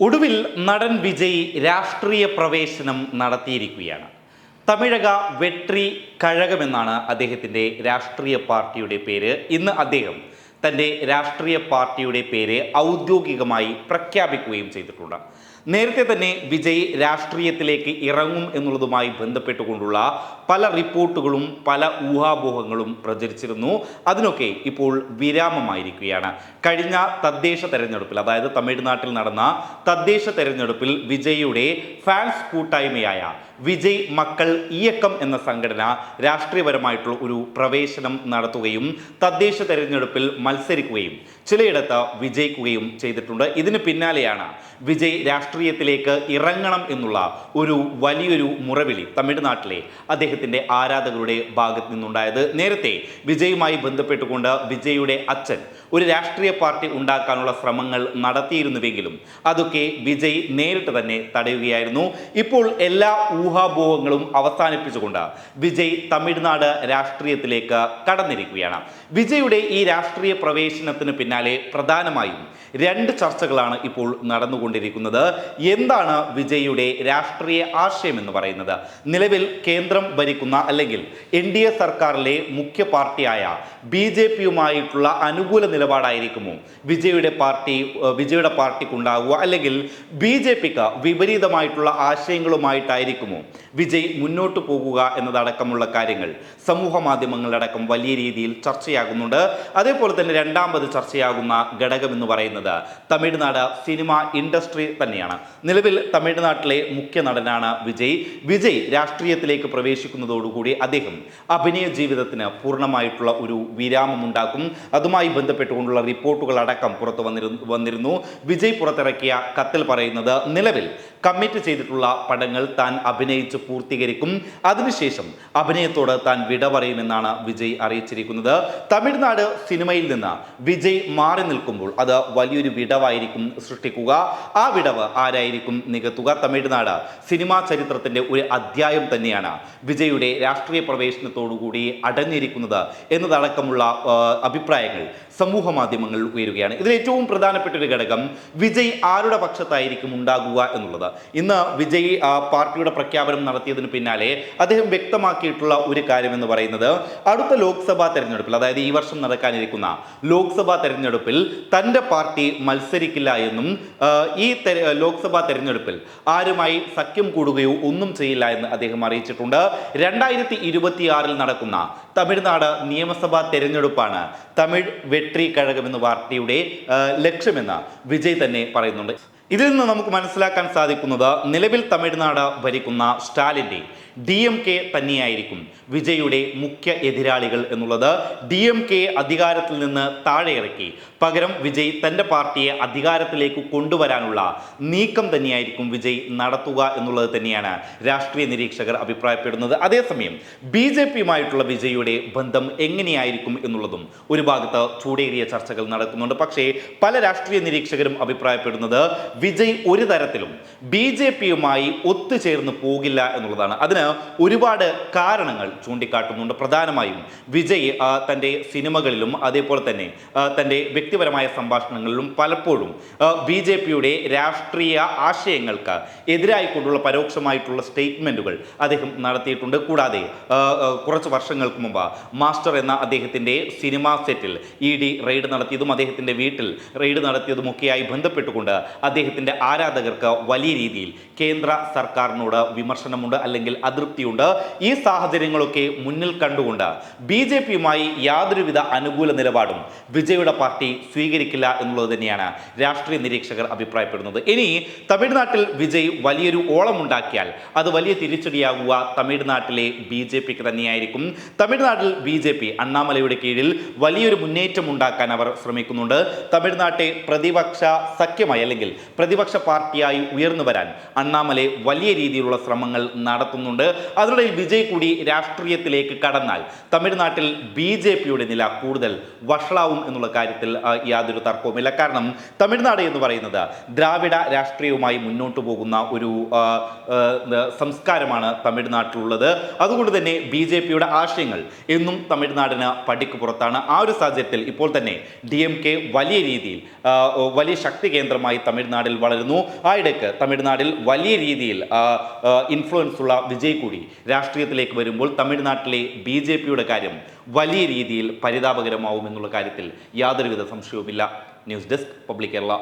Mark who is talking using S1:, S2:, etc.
S1: ഒടുവിൽ നടൻ വിജയ് രാഷ്ട്രീയ പ്രവേശനം നടത്തിയിരിക്കുകയാണ്. തമിഴക വെട്രി കഴകമെന്നാണ് അദ്ദേഹത്തിന്റെ രാഷ്ട്രീയ പാർട്ടിയുടെ പേര്. ഇന്ന് അദ്ദേഹം തന്റെ രാഷ്ട്രീയ പാർട്ടിയുടെ പേര് ഔദ്യോഗികമായി പ്രഖ്യാപിക്കുകയും ചെയ്തിട്ടുണ്ട്. നേരത്തെ തന്നെ വിജയ് രാഷ്ട്രീയത്തിലേക്ക് ഇറങ്ങും എന്നുള്ളതുമായി ബന്ധപ്പെട്ടുകൊണ്ടുള്ള പല റിപ്പോർട്ടുകളും പല ഊഹാപോഹങ്ങളും പ്രചരിച്ചിരുന്നു. അതിനൊക്കെ ഇപ്പോൾ വിരാമമായിരിക്കുകയാണ്. കഴിഞ്ഞ തദ്ദേശ തെരഞ്ഞെടുപ്പിൽ അതായത് തമിഴ്നാട്ടിൽ നടന്ന തദ്ദേശ തെരഞ്ഞെടുപ്പിൽ വിജയുടെ ഫാൻസ് കൂട്ടായ്മയായ വിജയ് മക്കൾ ഇയക്കം എന്ന സംഘടന രാഷ്ട്രീയപരമായിട്ടുള്ള ഒരു പ്രവേശനം നടത്തുകയും തദ്ദേശ തെരഞ്ഞെടുപ്പിൽ മത്സരിക്കുകയും ചിലയിടത്ത് വിജയിക്കുകയും ചെയ്തിട്ടുണ്ട്. ഇതിന് പിന്നാലെയാണ് വിജയ് രാഷ്ട്രീയത്തിലേക്ക് ഇറങ്ങണം എന്നുള്ള ഒരു വലിയൊരു മുറവിളി തമിഴ്നാട്ടിലെ അദ്ദേഹത്തിന്റെ ആരാധകരുടെ ഭാഗത്ത് നിന്നുണ്ടായത്. നേരത്തെ വിജയുമായി ബന്ധപ്പെട്ടുകൊണ്ട് വിജയുടെ അച്ഛൻ ഒരു രാഷ്ട്രീയ പാർട്ടി ഉണ്ടാക്കാനുള്ള ശ്രമങ്ങൾ നടത്തിയിരുന്നുവെങ്കിലും അതൊക്കെ വിജയ് നേരിട്ട് തന്നെ തടയുകയായിരുന്നു. ഇപ്പോൾ എല്ലാ ഊഹാപോഹങ്ങളും അവസാനിപ്പിച്ചുകൊണ്ട് വിജയ് തമിഴ്നാട് രാഷ്ട്രീയത്തിലേക്ക് കടന്നിരിക്കുകയാണ്. വിജയുടെ ഈ രാഷ്ട്രീയ പ്രവേശനത്തിന് പിന്നാലെ പ്രധാനമായും രണ്ട് ചർച്ചകളാണ് ഇപ്പോൾ നടന്നുകൊണ്ടിരിക്കുന്നത്. എന്താണ് വിജയുടെ രാഷ്ട്രീയ ആശയം എന്ന് പറയുന്നത്? നിലവിൽ കേന്ദ്രം ഭരിക്കുന്ന അല്ലെങ്കിൽ എൻ സർക്കാരിലെ മുഖ്യ പാർട്ടിയായ ബി ജെ പിയുമായിട്ടുള്ള അനുകൂല നിലപാടായിരിക്കുമോ? വിജയുടെ പാർട്ടി വിജയുടെ പാർട്ടിക്കുണ്ടാകുക അല്ലെങ്കിൽ ബി ജെ പിക്ക് വിപരീതമായിട്ടുള്ള ആശയങ്ങളുമായിട്ടായിരിക്കുമോ? വിജയ് മുന്നോട്ട് പോകുക എന്നതടക്കമുള്ള കാര്യങ്ങൾ സമൂഹ മാധ്യമങ്ങളിലടക്കം വലിയ രീതിയിൽ ചർച്ചയാകുന്നുണ്ട്. അതേപോലെ തന്നെ രണ്ടാമത് ചർച്ചയാകുന്ന ഘടകം എന്ന് പറയുന്നത് തമിഴ്നാട് സിനിമ ഇൻഡസ്ട്രി തന്നെയാണ്. നിലവിൽ തമിഴ്നാട്ടിലെ മുഖ്യ നടനാണ് വിജയ്. വിജയ് രാഷ്ട്രീയത്തിലേക്ക് പ്രവേശിക്കുന്നതോടുകൂടി അദ്ദേഹം അഭിനയ ജീവിതത്തിന് പൂർണമായിട്ടുള്ള ഒരു വിരാമമുണ്ടാക്കും. അതുമായി ബന്ധപ്പെട്ടുകൊണ്ടുള്ള റിപ്പോർട്ടുകൾ അടക്കം പുറത്തു വന്നിരുന്നു വന്നിരുന്നു. വിജയ് പുറത്തിറക്കിയ കത്തിൽ പറയുന്നത് നിലവിൽ കമ്മിറ്റ് ചെയ്തിട്ടുള്ള പടങ്ങൾ താൻ അഭിനയിച്ച് പൂർത്തീകരിക്കും. അതിനുശേഷം അഭിനയത്തോട് താൻ വിട പറയുമെന്നാണ് വിജയ് അറിയിച്ചിരിക്കുന്നത്. തമിഴ്നാട് സിനിമയിൽ നിന്ന് വിജയ് മാറി നിൽക്കുമ്പോൾ അത് വലിയൊരു വിടവായിരിക്കും സൃഷ്ടിക്കുക. ആ വിടവ് ആരായിരിക്കും നികത്തുക? തമിഴ്നാട് സിനിമാ ചരിത്രത്തിന്റെ ഒരു അധ്യായം തന്നെയാണ് വിജയുടെ രാഷ്ട്രീയ പ്രവേശനത്തോടുകൂടി അടഞ്ഞിരിക്കുന്നത് എന്നതടക്കമുള്ള അഭിപ്രായങ്ങൾ സമൂഹ മാധ്യമങ്ങൾ ഉയരുകയാണ്. ഇതിൽ ഏറ്റവും പ്രധാനപ്പെട്ട ഒരു ഘടകം വിജയ് ആരുടെ പക്ഷത്തായിരിക്കും ഉണ്ടാകുക എന്നുള്ളത്. ഇന്ന് വിജയ് പാർട്ടിയുടെ പ്രഖ്യാപനം നടത്തിയതിന് പിന്നാലെ അദ്ദേഹം വ്യക്തമാക്കിയിട്ടുള്ള ഒരു കാര്യം എന്ന് പറയുന്നത് അടുത്ത ലോക്സഭാ തെരഞ്ഞെടുപ്പിൽ അതായത് ഈ വർഷം നടക്കാനിരിക്കുന്ന ലോക്സഭാ തെരഞ്ഞെടുപ്പിൽ തന്റെ പാർട്ടി മത്സരിക്കില്ല എന്നും ഈ ലോക്സഭാ തെരഞ്ഞെടുപ്പിൽ ആരുമായി സഖ്യം കൂടുകയോ ഒന്നും ചെയ്യില്ല എന്ന് അദ്ദേഹം അറിയിച്ചിട്ടുണ്ട്. രണ്ടായിരത്തി ഇരുപത്തിയാറിൽ നടക്കുന്ന തമിഴ്നാട് നിയമസഭാ തെരഞ്ഞെടുപ്പാണ് തമിഴ് കഴകം എന്ന പാർട്ടിയുടെ ലക്ഷ്യമെന്ന് വിജയ് തന്നെ പറയുന്നുണ്ട്. ഇതിൽ നിന്ന് നമുക്ക് മനസ്സിലാക്കാൻ സാധിക്കുന്നത് നിലവിൽ തമിഴ്നാട് ഭരിക്കുന്ന സ്റ്റാലിന്റെ ഡി എം കെ തന്നെയായിരിക്കും വിജയുടെ മുഖ്യ എതിരാളികൾ എന്നുള്ളത്. ഡി എം കെ അധികാരത്തിൽ നിന്ന് താഴെ ഇറക്കി പകരം വിജയ് തന്റെ പാർട്ടിയെ അധികാരത്തിലേക്ക് കൊണ്ടുവരാനുള്ള നീക്കം തന്നെയായിരിക്കും വിജയ് നടത്തുക എന്നുള്ളത് തന്നെയാണ് രാഷ്ട്രീയ നിരീക്ഷകർ അഭിപ്രായപ്പെടുന്നത്. അതേസമയം ബി ജെ പിയുമായിട്ടുള്ള വിജയുടെ ബന്ധം എങ്ങനെയായിരിക്കും എന്നുള്ളതും ഒരു ഭാഗത്ത് ചൂടേറിയ ചർച്ചകൾ നടക്കുന്നുണ്ട്. പക്ഷേ പല രാഷ്ട്രീയ നിരീക്ഷകരും അഭിപ്രായപ്പെടുന്നത് വിജയ് ഒരു തരത്തിലും ബി ജെ പിയുമായി ഒത്തുചേർന്ന് പോകില്ല എന്നുള്ളതാണ്. അതിന് ഒരുപാട് കാരണങ്ങൾ ചൂണ്ടിക്കാട്ടുന്നുണ്ട്. പ്രധാനമായും വിജയ് തന്റെ സിനിമകളിലും അതേപോലെ തന്നെ തന്റെ വ്യക്തിപരമായ സംഭാഷണങ്ങളിലും പലപ്പോഴും ബി ജെ പിയുടെ രാഷ്ട്രീയ ആശയങ്ങൾക്ക് എതിരായിക്കൊണ്ടുള്ള പരോക്ഷമായിട്ടുള്ള സ്റ്റേറ്റ്മെന്റുകൾ അദ്ദേഹം നടത്തിയിട്ടുണ്ട്. കൂടാതെ കുറച്ച് വർഷങ്ങൾക്ക് മുമ്പ് മാസ്റ്റർ എന്ന അദ്ദേഹത്തിന്റെ സിനിമാ സെറ്റിൽ ഇ ഡി റെയ്ഡ് നടത്തിയതും അദ്ദേഹത്തിന്റെ വീട്ടിൽ റെയ്ഡ് നടത്തിയതുമൊക്കെയായി ബന്ധപ്പെട്ടുകൊണ്ട് അദ്ദേഹത്തിന്റെ ആരാധകർക്ക് വലിയ രീതിയിൽ കേന്ദ്ര സർക്കാരിനോട് വിമർശനമുണ്ട് അല്ലെങ്കിൽ അതൃപ്തിയുണ്ട്. ഈ സാഹചര്യങ്ങളൊക്കെ മുന്നിൽ കണ്ടുകൊണ്ട് ബി ജെ പിയുമായി യാതൊരുവിധ അനുകൂല നിലപാടും വിജയുടെ പാർട്ടി സ്വീകരിക്കില്ല എന്നുള്ളത് തന്നെയാണ് രാഷ്ട്രീയ നിരീക്ഷകർ അഭിപ്രായപ്പെടുന്നത്. ഇനി തമിഴ്നാട്ടിൽ വിജയ് വലിയൊരു ഓളമുണ്ടാക്കിയാൽ അത് വലിയ തിരിച്ചടിയാകുക തമിഴ്നാട്ടിലെ ബി ജെ പിക്ക് തന്നെയായിരിക്കും. തമിഴ്നാട്ടിൽ ബി ജെ പി അണ്ണാമലയുടെ കീഴിൽ വലിയൊരു മുന്നേറ്റം ഉണ്ടാക്കാൻ അവർ ശ്രമിക്കുന്നുണ്ട്. തമിഴ്നാട്ടെ പ്രതിപക്ഷ സഖ്യമായി അല്ലെങ്കിൽ പ്രതിപക്ഷ പാർട്ടിയായി ഉയർന്നു വരാൻ അണ്ണാമലെ വലിയ രീതിയിലുള്ള ശ്രമങ്ങൾ നടത്തുന്നുണ്ട്. അതിനിടയിൽ വിജയ് കൂടി രാഷ്ട്രീയത്തിലേക്ക് കടന്നാൽ തമിഴ്നാട്ടിൽ ബി ജെ പിയുടെ നില കൂടുതൽ വഷളാവും എന്നുള്ള കാര്യത്തിൽ യാതൊരു തർക്കവുമില്ല. കാരണം തമിഴ്നാട് എന്ന് പറയുന്നത് ദ്രാവിഡ രാഷ്ട്രീയവുമായി മുന്നോട്ട് പോകുന്ന ഒരു സംസ്കാരമാണ് തമിഴ്നാട്ടിലുള്ളത്. അതുകൊണ്ട് തന്നെ ബി ജെ പിയുടെ ആശയങ്ങൾ എന്നും തമിഴ്നാടിന് പടിക്ക് പുറത്താണ്. ആ ഒരു സാഹചര്യത്തിൽ ഇപ്പോൾ തന്നെ ഡി വലിയ രീതിയിൽ വലിയ ശക്തി കേന്ദ്രമായി തമിഴ്നാടിൽ വളരുന്നു. ആ ഇടയ്ക്ക് തമിഴ്നാടിൽ വലിയ രീതിയിൽ ഇൻഫ്ലുവൻസ് ഉള്ള വിജയ് കൂടി രാഷ്ട്രീയത്തിലേക്ക് വരുമ്പോൾ തമിഴ്നാട്ടിലെ ബി ജെ പിയുടെ കാര്യം വലിയ രീതിയിൽ പരിതാപകരമാവും എന്നുള്ള കാര്യത്തിൽ യാതൊരുവിധ സംശയവുമില്ല. News desk public Kerala.